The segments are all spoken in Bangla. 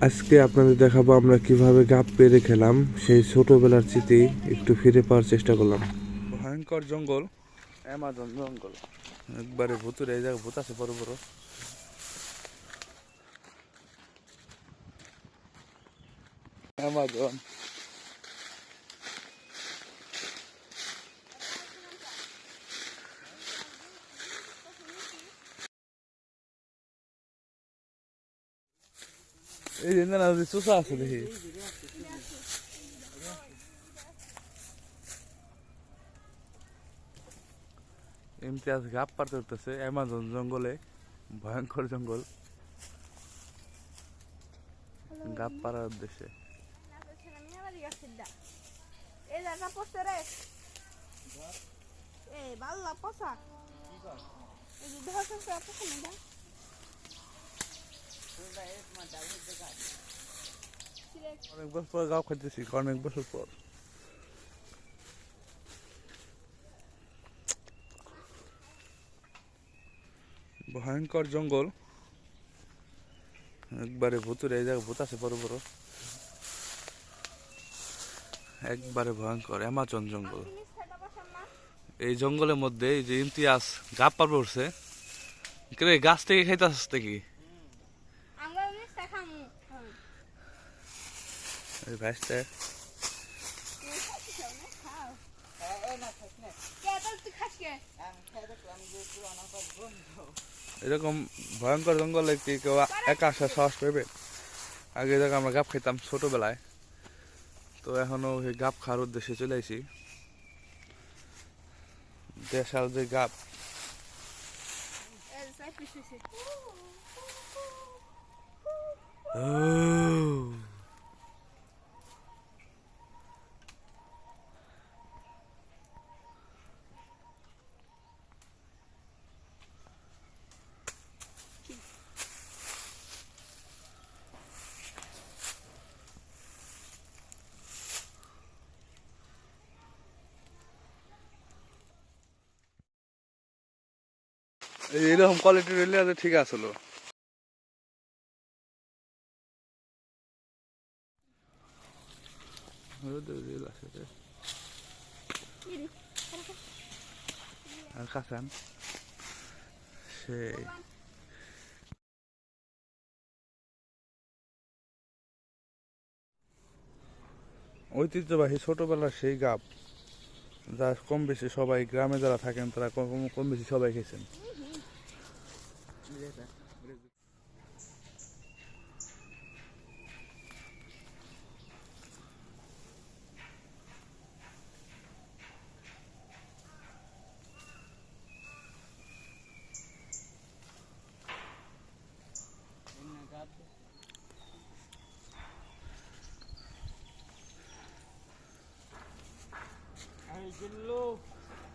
আজকে আপনাদের দেখাবো আমরা কীভাবে গাপ পেরে খেলাম। সেই ছোটবেলার স্মৃতি একটু ফিরে পাওয়ার চেষ্টা করলাম। ভয়ঙ্কর জঙ্গল। অ্যামাজন জঙ্গল। একবারে ভুতুরে এই জায়গায় ভূত আছে বড় বড়। অ্যামাজন। এই যে না চুষা আছে দেখি ইমতিয়াজ গাপ পারতে উঠতেছে অ্যামাজন জঙ্গলে ভয়ঙ্কর জঙ্গল গাপ পাড়ার উদ্দেশ্যে এই পড়ছে রে এই ধর অনেক বছর পর গাপ খাইতেছি অনেক বছর পর। ভয়ঙ্কর জঙ্গল। একবারে ভুতুরে, এই জায়গায় ভূত আছে বড় বড়। একবারে ভয়ঙ্কর, অ্যামাজন জঙ্গল। এই জঙ্গলের মধ্যে এই যে ইমতিয়াজ গাপ পার পড়ছে গাছ থেকে খাইতে আসতে কি খাস কে এরকম ভয়ঙ্কর জঙ্গলে কি কেউ একা আসা সাহস পাবে আগে দেখো আমরা গাপ খেতাম ছোটবেলায়। তো এখনও সেই গাপ খাওয়ার উদ্দেশ্যে চলে আসি দেশাল যে গাপ। এই এরকম কোয়ালিটি রেলে আছে ঠিক আসলো আর সেই। ঐতিহ্যবাহী ছোটবেলার সেই গাপ যা কম বেশি সবাই গ্রামে যারা থাকেন, তারা কম বেশি সবাই খেয়েছেন। मिलेगा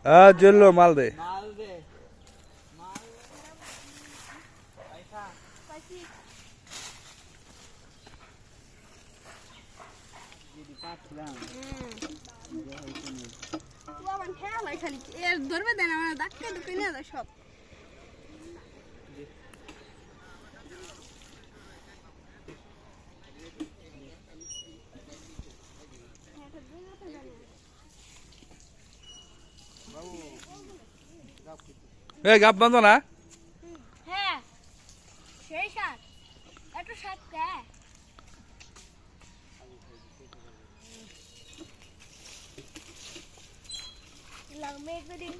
हाँ जिल्लो माल दे খালি এর ধরবে দেন আমার ডাক্তার ঢুকে নিয়ে যায় সব গাপ বাঁধো না। मेघ दिन